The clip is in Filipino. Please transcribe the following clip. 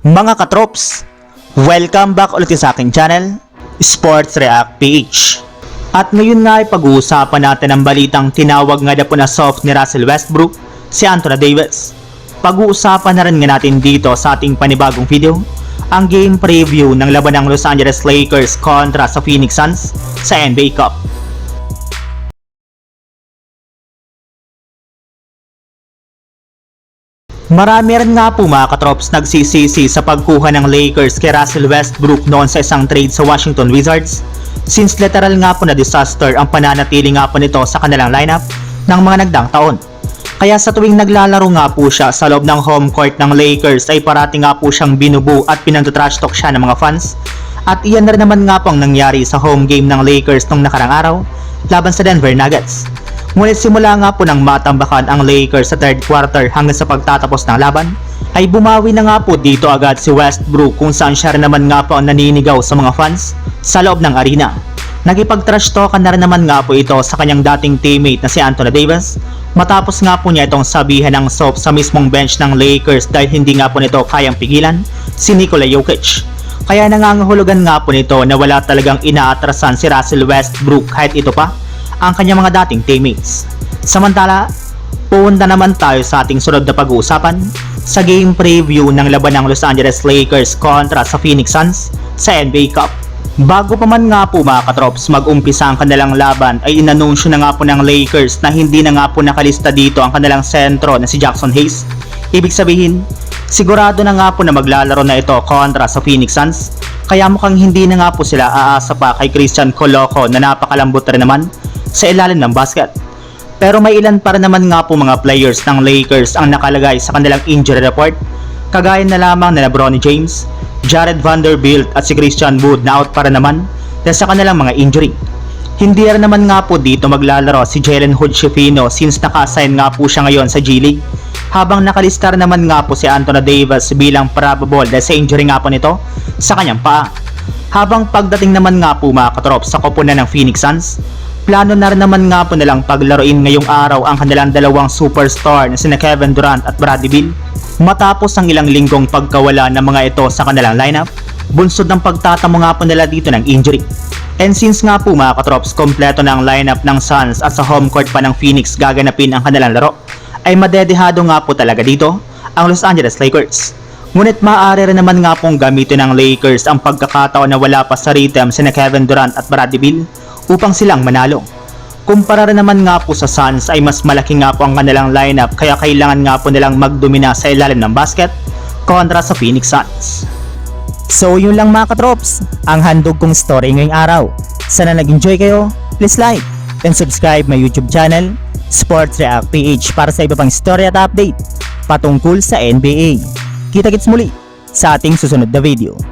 Mga katrops, welcome back ulit sa aking channel, Sports React PH. At ngayon nga ay pag-uusapan natin ang balitang tinawag nga na po na soft ni Russell Westbrook, si Anthony Davis. Pag-uusapan na rin nga natin dito sa ating panibagong video, ang game preview ng laban ng Los Angeles Lakers kontra sa Phoenix Suns sa NBA Cup. Marami rin nga po mga katrops nagsisisi sa pagkuha ng Lakers kay Russell Westbrook noon sa isang trade sa Washington Wizards since literal nga po na disaster ang pananatili nga po nito sa kanilang lineup ng mga nagdang taon. Kaya sa tuwing naglalaro nga po siya sa loob ng home court ng Lakers ay parati nga po siyang binubu at pinandatrash talk siya ng mga fans. At iyan na rin naman nga po ang nangyari sa home game ng Lakers nung nakarang araw laban sa Denver Nuggets. Ngunit simula nga po ng matambakan ang Lakers sa third quarter hanggang sa pagtatapos ng laban, ay bumawi na nga po dito agad si Westbrook kung saan siya naman nga po ang naninigaw sa mga fans sa loob ng arena. Nagipag-trash talkan na rin naman nga po ito sa kanyang dating teammate na si Anthony Davis matapos nga po niya itong sabihan ng soap sa mismong bench ng Lakers dahil hindi nga po nito kayang pigilan si Nikola Jokic. Kaya nangangahulugan nga po nito na wala talagang inaatrasan si Russell Westbrook kahit ito pa ang kanyang mga dating teammates. Samantala, punta naman tayo sa ating sunod na pag-uusapan sa game preview ng laban ng Los Angeles Lakers kontra sa Phoenix Suns sa NBA Cup. Bago pa man nga po mga katrops mag-umpisa ang kanilang laban ay inanunsyo na nga po ng Lakers na hindi na nga po nakalista dito ang kanilang sentro na si Jackson Hayes. Ibig sabihin, sigurado na nga po na maglalaro na ito kontra sa Phoenix Suns kaya mukhang hindi na nga po sila aasa pa kay Christian Coloco na napakalambot rin naman sa ilalim ng basket. Pero may ilan para naman nga po mga players ng Lakers ang nakalagay sa kanilang injury report kagaya na lamang na Bronny James, Jared Vanderbilt at si Christian Wood na out para naman dahil sa kanilang mga injury. Hindi rin naman nga po dito maglalaro si Jalen Hood-Schifino since naka-assign nga po siya ngayon sa G-League habang nakalistar naman nga po si Anthony Davis bilang probable dahil sa injury nga po nito sa kanyang paa. Habang pagdating naman nga po mga katrop sa koponan ng Phoenix Suns, plano na rin naman nga po nilang paglaruin ngayong araw ang kanilang dalawang superstar na sina Kevin Durant at Bradley Beal. Matapos ang ilang linggong pagkawala ng mga ito sa kanilang lineup, bunsod ng pagtatamo nga po nila dito ng injury. And since nga po mga katrops, kompleto na ang lineup ng Suns at sa home court pa ng Phoenix gaganapin ang kanilang laro, ay madedehado nga po talaga dito ang Los Angeles Lakers. Ngunit maaari rin naman nga pong gamitin ng Lakers ang pagkakataon na wala pa sa rhythm sina Kevin Durant at Bradley Beal upang silang manalo. Kumpara naman nga po sa Suns ay mas malaki nga po ang kanilang lineup kaya kailangan nga po nilang magdomina sa ilalim ng basket kontra sa Phoenix Suns. So yun lang mga katrops, ang handog kong story ngayong araw. Sana nag-enjoy kayo, please like and subscribe my YouTube channel, Sports React PH para sa iba pang story at update patungkol sa NBA. Kita-kits muli sa ating susunod na video.